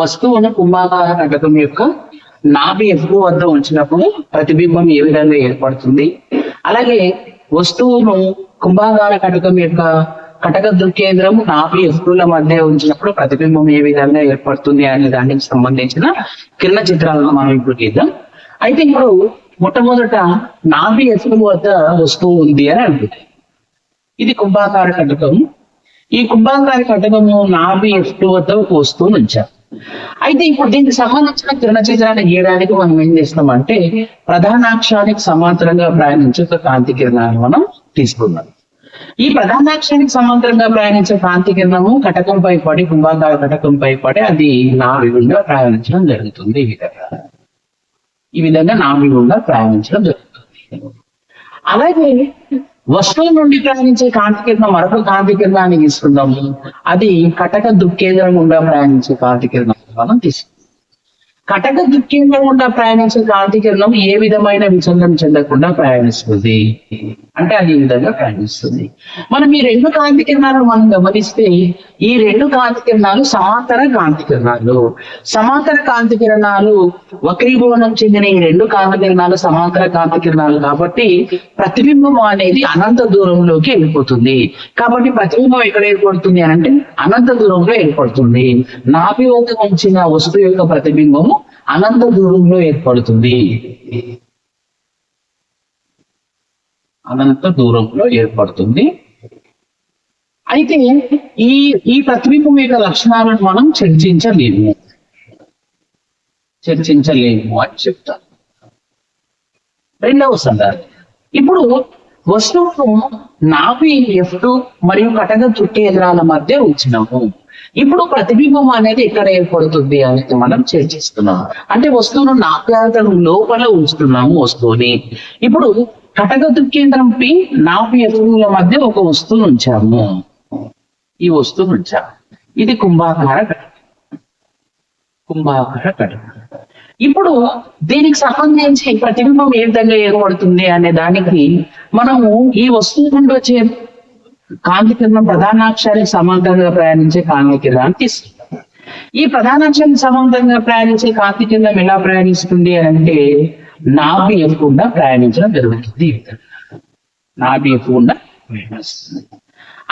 వస్తువును కుంభాకార కటకం యొక్క నాభి ఎఫు వద్ద ఉంచినప్పుడు ప్రతిబింబం ఏ విధంగా ఏర్పడుతుంది? అలాగే వస్తువును కుంభాకార కటకం యొక్క కటక దృక్కేంద్రం నాభి ఎఫ్ల మధ్య ఉంచినప్పుడు ప్రతిబింబం ఏ విధంగా ఏర్పడుతుంది అనే దానికి సంబంధించిన కింద చిత్రాలను మనం ఇప్పుడు గీద్దాం. అయితే ఇప్పుడు మొట్టమొదట నాభి ఎఫ్ల వద్ద వస్తువు ఉంది అని అనుకుంటాం ఇది కుంభాకార కటకం. ఈ కుంభాకార కటకము నాభి ఎఫ్ వద్ద ఒక వస్తువును ఉంచాం అయితే ఇప్పుడు దీనికి సంబంధించిన కిరణచిత్రాన్ని గీయడానికి మనం ఏం చేస్తామంటే ప్రధానాక్షానికి సమాంతరంగా ప్రయాణించే ఒక కాంతి కిరణాన్ని మనం తీసుకున్నాం. ఈ ప్రధానాక్షానికి సమాంతరంగా ప్రయాణించే కాంతి కిరణము కటకంపై పడి కుంభాకార కటకంపై పడి అది నాభి గుండా ప్రయాణించడం జరుగుతుంది ఈ విధంగా. ఈ విధంగా నాభి గుండా ప్రయాణించడం జరుగుతుంది. అలాగే వస్తువు నుండి ప్రయాణించే కాంతి కిరణం మరొక కాంతి కిరణాన్ని తీసుకుందాము అది కటక దుఃఖేంద్రం గుండా ప్రయాణించే కాంతి కిరణం మనం తీసుకుందాం. కటక దుఃఖేంద్రం గుండా ప్రయాణించే కాంతి కిరణం ఏ విధమైన విచలనం చెందకుండా ప్రయాణిస్తుంది? అంటే అది ఈ విధంగా ప్రయాణిస్తుంది. మనం ఈ రెండు కాంతి కిరణాలను మనం గమనిస్తే ఈ రెండు కాంతి కిరణాలు సమాంతర కాంతి కిరణాలు. సమాంతర కాంతి కిరణాలు వక్రీభవనం చెందిన ఈ రెండు కాంతి కిరణాలు సమాంతర కాంతి కిరణాలు కాబట్టి ప్రతిబింబం అనేది అనంత దూరంలోకి వెళ్ళిపోతుంది. కాబట్టి ప్రతిబింబం ఎక్కడ ఏర్పడుతుంది అని అంటే అనంత దూరంలో ఏర్పడుతుంది. నాభి వద్ద ఉంచిన వస్తువు యొక్క ప్రతిబింబము అనంత దూరంలో ఏర్పడుతుంది. అనంత దూరంలో ఏర్పడుతుంది. అయితే ఈ ఈ ప్రతిబింబం యొక్క లక్షణాలను మనం చర్చించలేము. చర్చించలేము అని చెప్తాను రెండవ సందర్భం. ఇప్పుడు వస్తువును నాభి ఎఫ్టు మరియు కటక చుట్టేంద్రాల మధ్య ఉంచినాము. ఇప్పుడు ప్రతిబింబం అనేది ఎక్కడ ఏర్పడుతుంది అనేది మనం చర్చిస్తున్నాం. అంటే వస్తువును నాభ్యాంతరం లోపల ఉంచుతున్నాము వస్తువుని. ఇప్పుడు కటక దుఃఖేంద్రం పి నాభి ఎఫ్ల మధ్య ఒక వస్తువును ఉంచాము. ఈ వస్తువు ఉంచాము ఇది కుంభాకార కుంభాకార కటకం ఇప్పుడు దీనికి సంబంధించి ప్రతిబింబం ఏ విధంగా ఏర్పడుతుంది అనే దానికి మనము ఈ వస్తువు నుండి వచ్చే కాంతి కిరణం ప్రధానాక్షానికి సమాంతరంగా ప్రయాణించే కాంతి కిరణాన్ని తీసుకుంటాం ఈ ప్రధానాక్షానికి సమాంతరంగా ప్రయాణించే కాంతి కిరణం ఎలా ప్రయాణిస్తుంది అంటే నాభి ఎక్కకుండా ప్రయాణించడం జరుగుతుంది. నాభి ఎక్కకుండా ప్రయాణిస్తుంది.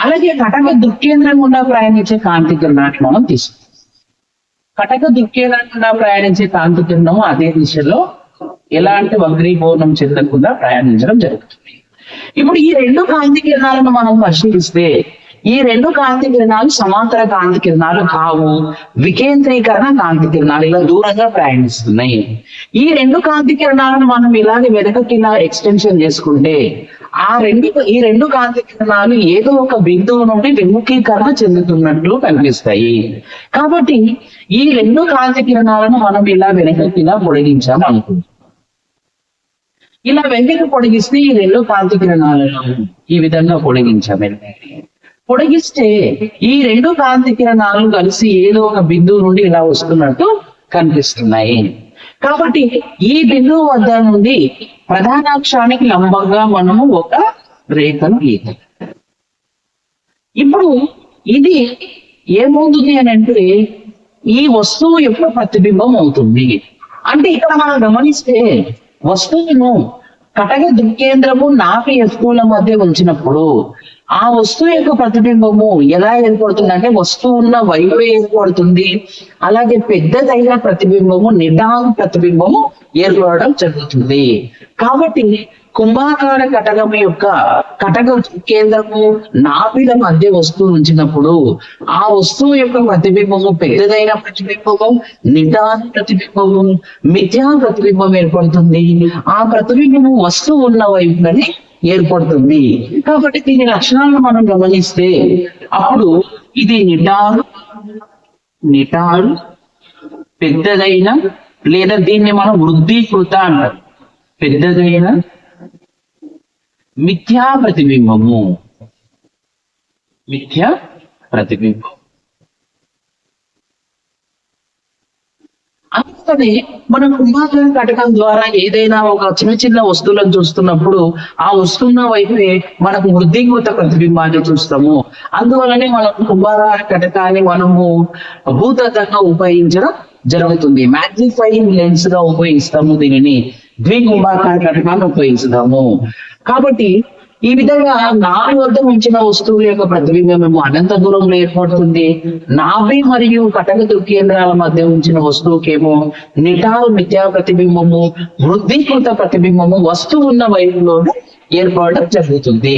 అలాగే కటక దృక్కేంద్రం గుండా ప్రయాణించే కాంతి కిరణాన్ని మనం తీసుకుంటాం. కటక దుఃఖేంద్రంగా ప్రయాణించే కాంతి కిరణం అదే దిశలో ఎలాంటి వగ్రీభవనం చెందకుండా ప్రయాణించడం జరుగుతుంది. ఇప్పుడు ఈ రెండు కాంతి కిరణాలను మనం పరిశీలిస్తే ఈ రెండు కాంతి కిరణాలు సమాంతర కాంతి కిరణాలు కావు వికేంద్రీకరణ కాంతి కిరణాలు ఇలా దూరంగా ప్రయాణిస్తున్నాయి. ఈ రెండు కాంతి కిరణాలను మనం ఇలాగే వెనకకి ఇలా ఎక్స్టెన్షన్ చేసుకుంటే ఆ రెండు ఈ రెండు కాంతి కిరణాలు ఏదో ఒక బిందువు నుండి విముఖీకరణ చెందుతున్నట్లు కనిపిస్తాయి. కాబట్టి ఈ రెండు కాంతి కిరణాలను మనం ఇలా వెనకకి ఇలా పొడిగించాం అనుకుంటాం ఇలా వెంటనే పొడిగిస్తే ఈ రెండు కాంతి కిరణాలను ఈ విధంగా పొడిగించాము పొడిగిస్తే ఈ రెండు కాంతి కిరణాలు కలిసి ఏదో ఒక బిందువు నుండి ఇలా వస్తున్నట్టు కనిపిస్తున్నాయి. కాబట్టి ఈ బిందువు వద్ద నుండి ప్రధానాక్షానికి లంబంగా మనము ఒక రేఖను గీతాం ఇప్పుడు ఇది ఏమవుతుంది అని అంటే ఈ వస్తువు యొక్క ప్రతిబింబం అవుతుంది. అంటే ఇక్కడ మనం గమనిస్తే వస్తువును కటక దృక్కేంద్రము నాకు ఎఫ్ల మధ్య ఉంచినప్పుడు ఆ వస్తువు యొక్క ప్రతిబింబము ఎలా ఏర్పడుతుంది అంటే వస్తువు ఉన్న వైపు ఏర్పడుతుంది. అలాగే పెద్దదైన ప్రతిబింబము నిడాన్ ప్రతిబింబము ఏర్పడడం జరుగుతుంది. కాబట్టి కుంభాకార కటకం యొక్క కటక కేంద్రము నాభిల మధ్య వస్తువు ఉంచినప్పుడు ఆ వస్తువు యొక్క ప్రతిబింబము పెద్దదైన ప్రతిబింబము నిదాన ప్రతిబింబము మిథ్యా ప్రతిబింబం ఏర్పడుతుంది. ఆ ప్రతిబింబము వస్తువు ఉన్న వైపుననే ఏర్పడుతుంది. కాబట్టి దీని లక్షణాలను మనం గమనిస్తే అప్పుడు ఇది నిటారు నిటారు పెద్దదైన లేదా దీన్ని మనం వృద్ధీకృత అంటారు పెద్దదైన మిథ్యా ప్రతిబింబము మిథ్యా ప్రతిబింబం. అందుకనే మనం కుంభాకార కటకం ద్వారా ఏదైనా ఒక చిన్న చిన్న వస్తువులను చూస్తున్నప్పుడు ఆ వస్తున్న వైపే మనకు వృద్ధింగత ప్రతిబింబాన్ని చూస్తాము. అందువలనే మనం కుంభాకార కటకాన్ని మనము భూతత్తంగా ఉపయోగించడం జరుగుతుంది. మ్యాగ్నిఫైయింగ్ లెన్స్గా ఉపయోగిస్తాము దీనిని. ద్వికుంభాకార కటకాన్ని ఉపయోగిస్తాము. కాబట్టి ఈ విధంగా నాభి వద్ద ఉంచిన వస్తువుల యొక్క ప్రతిబింబం అనంత దూరంలో ఏర్పడుతుంది. నాభి మరియు కటక దుర్కేంద్రాల మధ్య ఉంచిన వస్తువుకేమో నిటారు మిథ్యా ప్రతిబింబము వృద్ధికృత ప్రతిబింబము వస్తువు ఉన్న వైపులోనే ఏర్పడడం జరుగుతుంది.